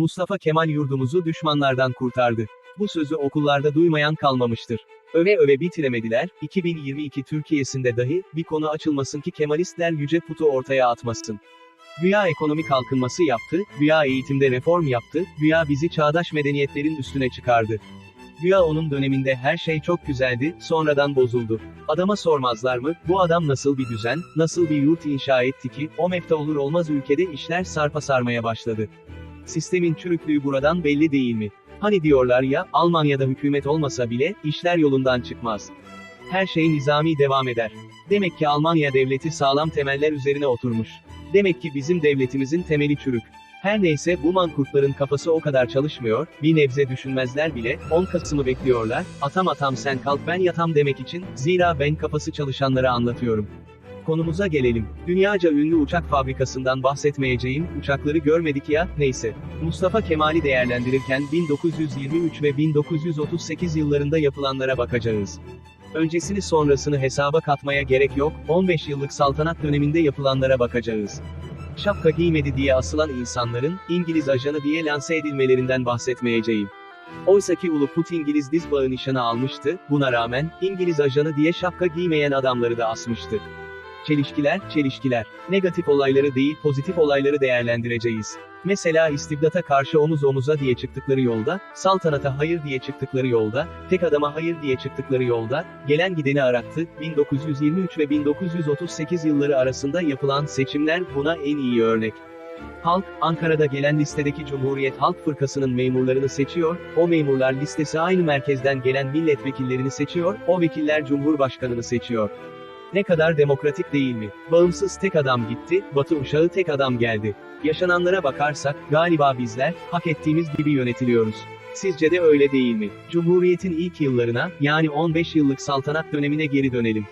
Mustafa Kemal yurdumuzu düşmanlardan kurtardı. Bu sözü okullarda duymayan kalmamıştır. Öve öve bitiremediler, 2022 Türkiye'sinde dahi, bir konu açılmasın ki Kemalistler yüce putu ortaya atmasın. Güya ekonomik kalkınması yaptı, güya eğitimde reform yaptı, güya bizi çağdaş medeniyetlerin üstüne çıkardı. Güya onun döneminde her şey çok güzeldi, sonradan bozuldu. Adama sormazlar mı, bu adam nasıl bir düzen, nasıl bir yurt inşa etti ki, o mefta olur olmaz ülkede işler sarpa sarmaya başladı. Sistemin çürüklüğü buradan belli değil mi? Hani diyorlar ya, Almanya'da hükümet olmasa bile, işler yolundan çıkmaz. Her şey nizami devam eder. Demek ki Almanya devleti sağlam temeller üzerine oturmuş. Demek ki bizim devletimizin temeli çürük. Her neyse bu mankurtların kafası o kadar çalışmıyor, bir nebze düşünmezler bile, 10 Kasım'ı bekliyorlar, atam atam sen kalk ben yatam demek için, zira ben kafası çalışanlara anlatıyorum. Konumuza gelelim. Dünyaca ünlü uçak fabrikasından bahsetmeyeceğim, uçakları görmedik ya, neyse. Mustafa Kemal'i değerlendirirken 1923 ve 1938 yıllarında yapılanlara bakacağız. Öncesini sonrasını hesaba katmaya gerek yok, 15 yıllık saltanat döneminde yapılanlara bakacağız. Şapka giymedi diye asılan insanların, İngiliz ajanı diye lanse edilmelerinden bahsetmeyeceğim. Oysaki Ulu Put İngiliz diz bağı nişanı almıştı, buna rağmen, İngiliz ajanı diye şapka giymeyen adamları da asmıştı. Çelişkiler, çelişkiler. Negatif olayları değil pozitif olayları değerlendireceğiz. Mesela istibdata karşı omuz omuza diye çıktıkları yolda, saltanata hayır diye çıktıkları yolda, tek adama hayır diye çıktıkları yolda, gelen gideni arattı, 1923 ve 1938 yılları arasında yapılan seçimler buna en iyi örnek. Halk, Ankara'da gelen listedeki Cumhuriyet Halk Fırkası'nın memurlarını seçiyor, o memurlar listesi aynı merkezden gelen milletvekillerini seçiyor, o vekiller Cumhurbaşkanını seçiyor. Ne kadar demokratik değil mi? Bağımsız tek adam gitti, Batı uşağı tek adam geldi. Yaşananlara bakarsak, galiba bizler, hak ettiğimiz gibi yönetiliyoruz. Sizce de öyle değil mi? Cumhuriyetin ilk yıllarına, yani 15 yıllık saltanat dönemine geri dönelim.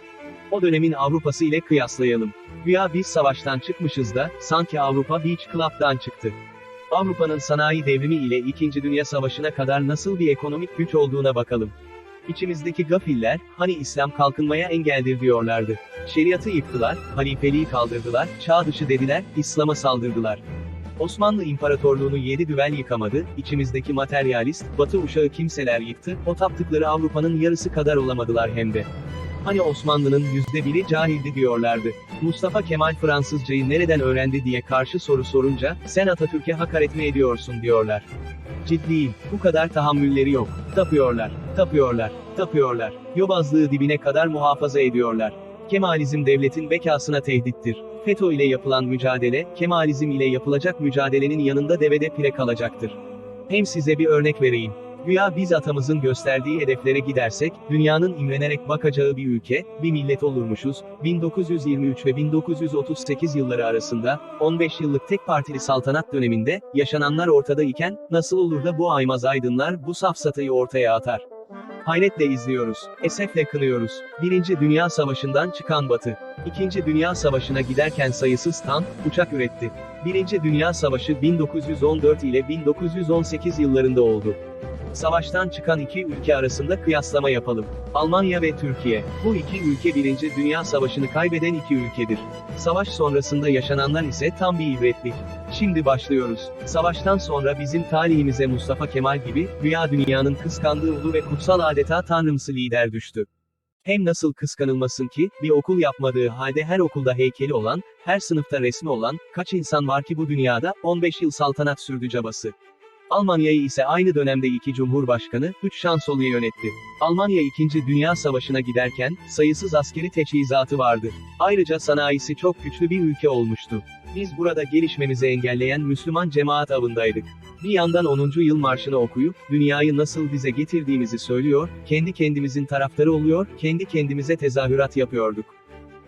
O dönemin Avrupası ile kıyaslayalım. Güya biz savaştan çıkmışız da, sanki Avrupa Beach Club'dan çıktı. Avrupa'nın sanayi devrimi ile 2. Dünya Savaşı'na kadar nasıl bir ekonomik güç olduğuna bakalım. İçimizdeki gafiller, hani İslam kalkınmaya engeldir diyorlardı. Şeriatı yıktılar, halifeliği kaldırdılar, çağ dışı dediler, İslam'a saldırdılar. Osmanlı İmparatorluğunu yedi düvel yıkamadı, içimizdeki materyalist, batı uşağı kimseler yıktı, o taptıkları Avrupa'nın yarısı kadar olamadılar hem de. Hani Osmanlı'nın yüzde biri cahildi diyorlardı. Mustafa Kemal Fransızcayı nereden öğrendi diye karşı soru sorunca, sen Atatürk'e hakaret mi ediyorsun diyorlar. Ciddiyim, bu kadar tahammülleri yok. Tapıyorlar, tapıyorlar, tapıyorlar. Yobazlığı dibine kadar muhafaza ediyorlar. Kemalizm devletin bekasına tehdittir. FETÖ ile yapılan mücadele, Kemalizm ile yapılacak mücadelenin yanında devede pire kalacaktır. Hem size bir örnek vereyim. Güya biz atamızın gösterdiği hedeflere gidersek, dünyanın imrenerek bakacağı bir ülke, bir millet olurmuşuz, 1923 ve 1938 yılları arasında, 15 yıllık tek partili saltanat döneminde, yaşananlar ortada iken, nasıl olur da bu aymaz aydınlar bu safsatayı ortaya atar? Hayretle izliyoruz, esefle kınıyoruz. Birinci Dünya Savaşı'ndan çıkan Batı, İkinci Dünya Savaşı'na giderken sayısız tank, uçak üretti. Birinci Dünya Savaşı 1914 ile 1918 yıllarında oldu. Savaştan çıkan iki ülke arasında kıyaslama yapalım. Almanya ve Türkiye. Bu iki ülke Birinci Dünya Savaşı'nı kaybeden iki ülkedir. Savaş sonrasında yaşananlar ise tam bir ibretlik. Şimdi başlıyoruz. Savaştan sonra bizim talihimize Mustafa Kemal gibi, dünya dünyanın kıskandığı ulu ve kutsal adeta tanrımsı lider düştü. Hem nasıl kıskanılmasın ki, bir okul yapmadığı halde her okulda heykeli olan, her sınıfta resmi olan, kaç insan var ki bu dünyada, 15 yıl saltanat sürdü cabası. Almanya'yı ise aynı dönemde iki cumhurbaşkanı, üç şansölye yönetti. Almanya 2. Dünya Savaşı'na giderken, sayısız askeri teçhizatı vardı. Ayrıca sanayisi çok güçlü bir ülke olmuştu. Biz burada gelişmemizi engelleyen Müslüman cemaat avındaydık. Bir yandan 10. yıl marşını okuyup, dünyayı nasıl bize getirdiğimizi söylüyor, kendi kendimizin taraftarı oluyor, kendi kendimize tezahürat yapıyorduk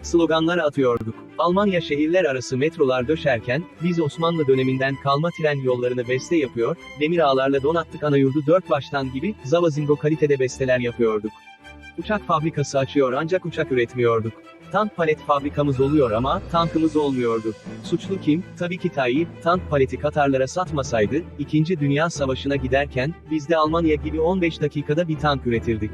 sloganlar atıyorduk. Almanya şehirler arası metrolar döşerken, biz Osmanlı döneminden kalma tren yollarını beste yapıyor, demir ağlarla donattık ana yurdu dört baştan gibi, zavazingo kalitede besteler yapıyorduk. Uçak fabrikası açıyor ancak uçak üretmiyorduk. Tank palet fabrikamız oluyor ama, tankımız olmuyordu. Suçlu kim? Tabii ki Tayyip, tank paleti Katarlara satmasaydı, 2. Dünya Savaşı'na giderken, biz de Almanya gibi 15 dakikada bir tank üretirdik.